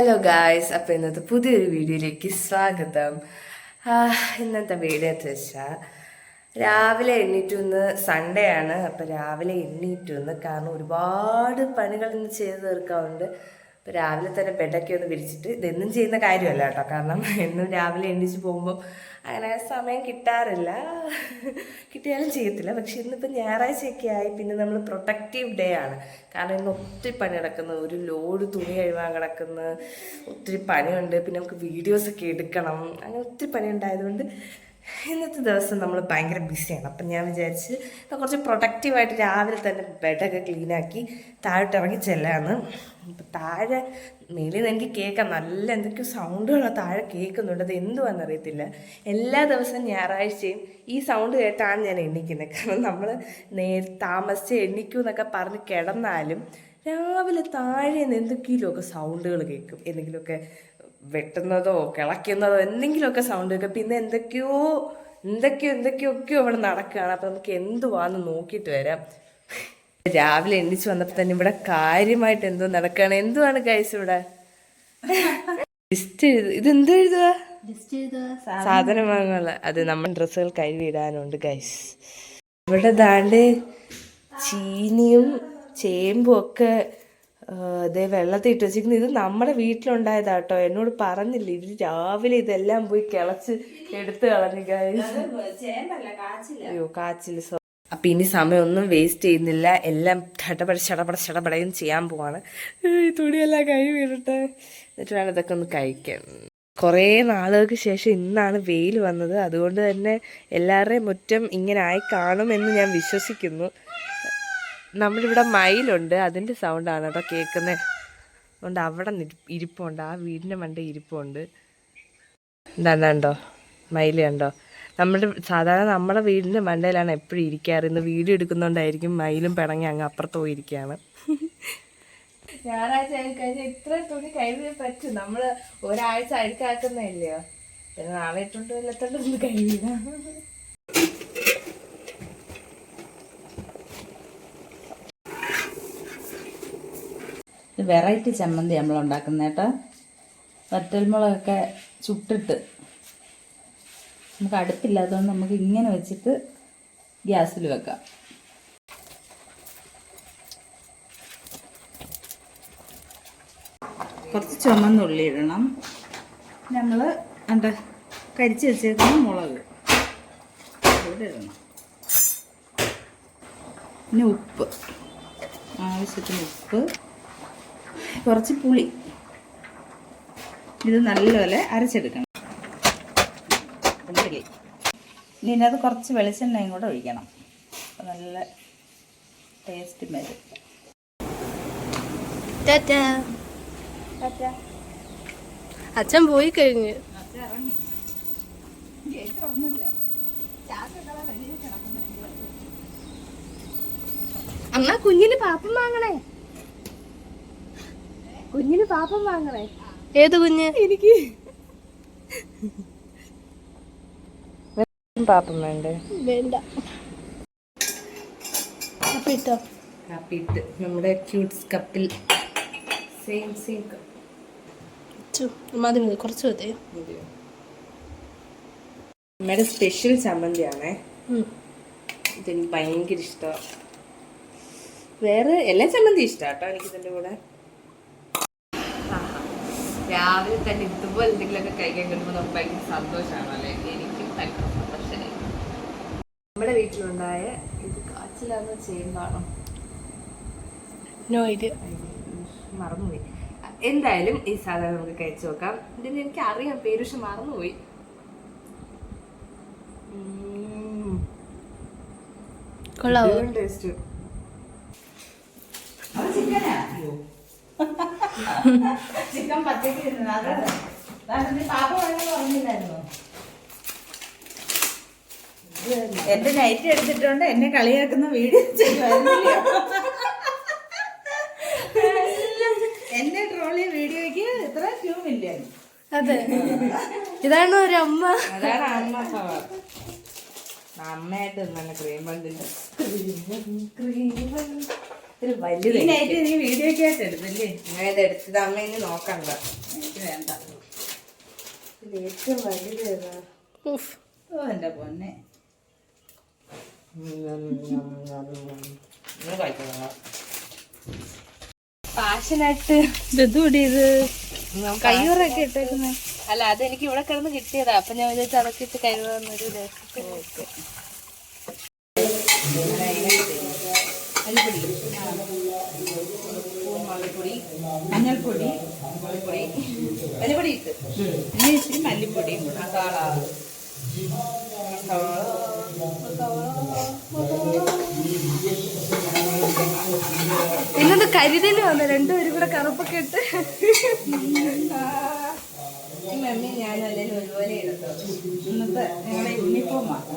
Hello guys അപ്പോൾ ഇന്നത്തെ പുതിയൊരു വീഡിയോയിലേക്ക് സ്വാഗതം. ഇന്നത്തെ വീഡിയോ എന്ന് വെച്ചാൽ രാവിലെ എണ്ണീറ്റു ഇന്ന് സൺഡേ ആണ്. അപ്പോൾ രാവിലെ എണ്ണീറ്റു ഇന്ന് കാരണം ഒരുപാട് പണികൾ ഇന്ന് ചെയ്ത് തീർക്കാറുണ്ട് അപ്പോൾ രാവിലെ തന്നെ ബെഡൊക്കെ ഒന്ന് വിരിച്ചിട്ട് ഇതെന്നും ചെയ്യുന്ന കാര്യമല്ല കേട്ടോ. കാരണം എന്നും രാവിലെ എണീച്ച് പോകുമ്പോൾ അങ്ങനെ സമയം കിട്ടാറില്ല. കിട്ടിയാലും ചെയ്യത്തില്ല. പക്ഷെ ഇന്നിപ്പോൾ ഞായറാഴ്ചയൊക്കെ ആയി പിന്നെ നമ്മൾ പ്രൊട്ടക്റ്റീവ് ഡേ ആണ്. കാരണം ഇന്ന് ഒത്തിരി പണി കിടക്കുന്നു ഒരു ലോഡ് തുണി കഴിവാൻ കിടക്കുന്നു. ഒത്തിരി പണിയുണ്ട്. പിന്നെ നമുക്ക് വീഡിയോസൊക്കെ എടുക്കണം. അങ്ങനെ ഒത്തിരി പണി ഉണ്ടായതുകൊണ്ട് ഇന്നത്തെ ദിവസം നമ്മൾ ഭയങ്കര ബിസിയാണ്. അപ്പം ഞാൻ വിചാരിച്ച് കുറച്ച് പ്രൊട്ടക്റ്റീവായിട്ട് രാവിലെ തന്നെ ബെഡൊക്കെ ക്ലീനാക്കി താഴോട്ട് ഇറങ്ങി ചെല്ലാന്ന്. അപ്പം താഴെ മേലിൽ നിന്ന് എനിക്ക് കേൾക്കാം നല്ല എന്തൊക്കെയോ സൗണ്ടുകളാണ് താഴെ കേൾക്കുന്നുണ്ട്. അത് എന്തുവാണെന്നറിയത്തില്ല എല്ലാ ദിവസവും ഞായറാഴ്ചയും ഈ സൗണ്ട് കേട്ടാണ് ഞാൻ എണ്ണിക്കുന്നത് കാരണം നമ്മൾ നേ താമസിച്ച് എണ്ണിക്കൂ എന്നൊക്കെ പറഞ്ഞ് കിടന്നാലും രാവിലെ താഴെ നിന്ന് എന്തൊക്കെയൊക്കെ സൗണ്ടുകൾ കേൾക്കും. എന്തെങ്കിലുമൊക്കെ വെട്ടുന്നതോ കിളയ്ക്കുന്നതോ എന്തെങ്കിലുമൊക്കെ സൗണ്ട് കേൾക്കും. പിന്നെ എന്തൊക്കെയോ എന്തൊക്കെയോ എന്തൊക്കെയൊക്കെയോ അവിടെ നടക്കുകയാണ്. അപ്പം നമുക്ക് എന്തുവാന്ന് നോക്കിയിട്ട് വരാം. രാവിലെ എണ്ണിച്ച് വന്നപ്പോൾ തന്നെ ഇവിടെ കാര്യമായിട്ട് എന്തോ നടക്കുകയാണ്. എന്തുവാണ് കഴിച്ചു ഇവിടെ? ലിസ്റ്റ് എഴുതുക ഇത് എന്ത് എഴുതുക സാധനം. വാങ്ങുക അത് നമ്മൾ ഡ്രസ്സുകൾ കഴുകിയിടാനുണ്ട് ഗൈസ് ഇവിടെ ദാണ്ട് ചീനിയും ചേമ്പും ഒക്കെ ദേ വെള്ളത്തിൽ ഇട്ട് ഇത് നമ്മുടെ വീട്ടിലുണ്ടായതാട്ടോ. എന്നോട് പറഞ്ഞില്ല ഇവർ രാവിലെ ഇതെല്ലാം പോയി കിളച്ച് എടുത്ത് കളഞ്ഞു. അയ്യോ കാച്ചിൽ അപ്പൊ ഇനി സമയമൊന്നും വേസ്റ്റ് ചെയ്യുന്നില്ല. എല്ലാം ചടപട ചടപട ചടപടയും ചെയ്യാൻ പോവാണ്. തുണിയെല്ലാം കഴുകി വീണിട്ട് എന്നിട്ട് വേണം ഇതൊക്കെ ഒന്ന് കഴിക്കാൻ. കുറേ നാളുകൾക്ക് ശേഷം ഇന്നാണ് വെയിൽ വന്നത്. അതുകൊണ്ട് തന്നെ എല്ലാവരുടെയും മുറ്റം ഇങ്ങനെ ആയി കാണുമെന്ന് ഞാൻ വിശ്വസിക്കുന്നു. നമ്മളിവിടെ മയിലുണ്ട്. അതിന്റെ സൗണ്ടാണ് കേട്ടോ കേൾക്കുന്നത് അതുകൊണ്ട് അവിടെ ഇരിപ്പുണ്ട്. ആ വീടിന്റെ മണ്ട ഇരിപ്പുണ്ട്. എന്താണ്ടോ മയിൽ കണ്ടോ? നമ്മുടെ സാധാരണ നമ്മുടെ വീടിന്റെ മണ്ടയിലാണ് എപ്പോഴും ഇരിക്കാറ്. ഇന്ന് വീഡിയോ എടുക്കുന്നതുകൊണ്ടായിരിക്കും മയിലും പിണങ്ങി അങ്ങ് അപ്പുറത്ത് പോയിരിക്കുകയാണ് ഞായറാഴ്ച കഴിഞ്ഞാൽ ഇത്ര തുണി കഴുകിയേ പറ്റും. നമ്മൾ ഒരാഴ്ച അഴുക്കാക്കുന്നതല്ലയോ പിന്നെ നാളെ ഇട്ടുകൊണ്ട് വല്ലത്തോണ്ട് ഒന്ന് കഴുകിയിടാം. ഇത് വെറൈറ്റി ചമ്മന്തി നമ്മൾ ഉണ്ടാക്കുന്ന കേട്ടോ. വറ്റൽമുളകൊക്കെ ചുട്ടിട്ട് നമുക്ക് അടുപ്പില്ലാത്തതുകൊണ്ട് നമുക്ക് ഇങ്ങനെ വെച്ചിട്ട് ഗ്യാസിൽ വെക്കാം. കുറച്ച് ചുമന്നുള്ളി ഇടണം. നമ്മൾ എന്താ കരിച്ച് വെച്ചേക്കുന്ന മുളക് ഇവിടെ ഇടണം. പിന്നെ ഉപ്പ്. ആവശ്യത്തിന് ഉപ്പ്. കുറച്ച് പുളി. ഇത് നല്ലപോലെ അരച്ചെടുക്കണം. പുളി ഇനി ഇതിനകത്ത് കുറച്ച് വെളിച്ചെണ്ണയും കൂടെ ഒഴിക്കണം. അപ്പം നല്ല ടേസ്റ്റ് വരും. അച്ഛൻ പോയി കഴിഞ്ഞ്. അമ്മ കുഞ്ഞിന് പാപ്പം വാങ്ങണേ. കുഞ്ഞിന് പാപ്പം വാങ്ങണേ. ഏത് കുഞ്ഞ്? എനിക്ക്. പാപ്പം വേണ്ടേ? വേണ്ട. കപ്പിട്ടോ കപ്പിട്ട് നമ്മുടെ ക്യൂട്ട്സ് കപ്പിൽ സെയിം സെയിം മതി മതി കുറച്ച് മതി. നമ്മുടെ സ്പെഷ്യൽ ചമ്മന്തിയാണേ. ഇതെനിക്ക് ഭയങ്കര ഇഷ്ടമാണ് വേറെ എല്ലാ ചമ്മന്തി ഇഷ്ടമാണ് കേട്ടോ എനിക്ക് ഇതിന്റെ കൂടെ. രാവിലെ തന്നെ ഇതുപോലെ എന്തെങ്കിലുമൊക്കെ കഴിക്കാൻ കിട്ടുമ്പോൾ നമുക്ക് ഭയങ്കര സന്തോഷമാണ് അല്ലേ? എനിക്കും ഭയങ്കര സന്തോഷമായി നമ്മുടെ വീട്ടിലുണ്ടായ ഇത് കാച്ചിലാന്ന് ചെയ്യുന്നതാണോ മറന്നുപോയി. എന്തായാലും ഈ സാധനം നമുക്ക് കഴിച്ചു നോക്കാം. ഇതിന് എനിക്ക് അറിയാം പേര് പക്ഷെ മറന്നുപോയി ടേസ്റ്റ് ചിക്കൻ പച്ചക്ക് ഇരുന്നത് അത് അതാണ്. പാപ്പ പറഞ്ഞില്ലായിരുന്നോ? എന്റെ നൈറ്റ് എടുത്തിട്ടുണ്ട്. എന്നെ കളിയാക്കുന്ന വീഡിയോ എന്റെ ട്രോളി വീഡിയോക്ക് വീഡിയോയ്ക്ക് ഇത്ര ക്യൂ ഇല്ലായിരുന്നു അതെ. ഇതാണ് ഒരു അമ്മ. അതാണ് അമ്മ അമ്മയായിട്ട് ക്രീം ബണ്ടിന്റെ ക്രീം ഒരു അത് നൈറ്റ് നീ വീഡിയോ ഒക്കെ ആയിട്ട് എടുത്തല്ലേ? ഞാൻ ഇത് എടുത്തത് അമ്മ ഇനി നോക്കണ്ട. എനിക്ക് വേണ്ട. ഇത് ഏറ്റവും വലുത് ഏതാ? ഉഫ്. ഓ എന്റെ പൊന്നെ. ഒന്ന് കഴിക്കണം. പാഷനായിട്ട് ഇതെന്തുകൂടി ഇത്? കയ്യൂറൊക്കെ ഇട്ടേക്കുന്നേ. അല്ല അതെനിക്ക് ഇവിടെ കിടന്ന് കിട്ടിയതാ. അപ്പൊ ഞാൻ വിചാരിച്ചു അതൊക്കെ ഇട്ട് കരുതാന്നൊരു മുളകുപൊടി മഞ്ഞൾപ്പൊടി മല്ലിപ്പൊടി ഇട്ട്. പിന്നെ ഇച്ചിരി മല്ലിപ്പൊടിയും കൂടെ മസാല പിന്നത് കരുതൽ വന്നു രണ്ടുപേരും കൂടെ കറുപ്പൊക്കെ ഇട്ട്. മമ്മി ഞാൻ അല്ലെങ്കിൽ ഒരുപോലെ എടുത്തോ ഇന്നത്തെ ഞങ്ങളുടെ യൂണിഫോമാണ്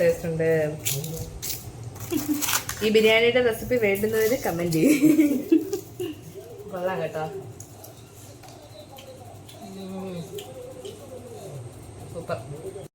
ടേസ്റ്റ് ഉണ്ട്. ഈ ബിരിയാണിയുടെ റെസിപ്പി വേണ്ടുന്നവര് കമന്റ് ചെയ്യും. കൊള്ളാം കേട്ടോ. സൂപ്പർ.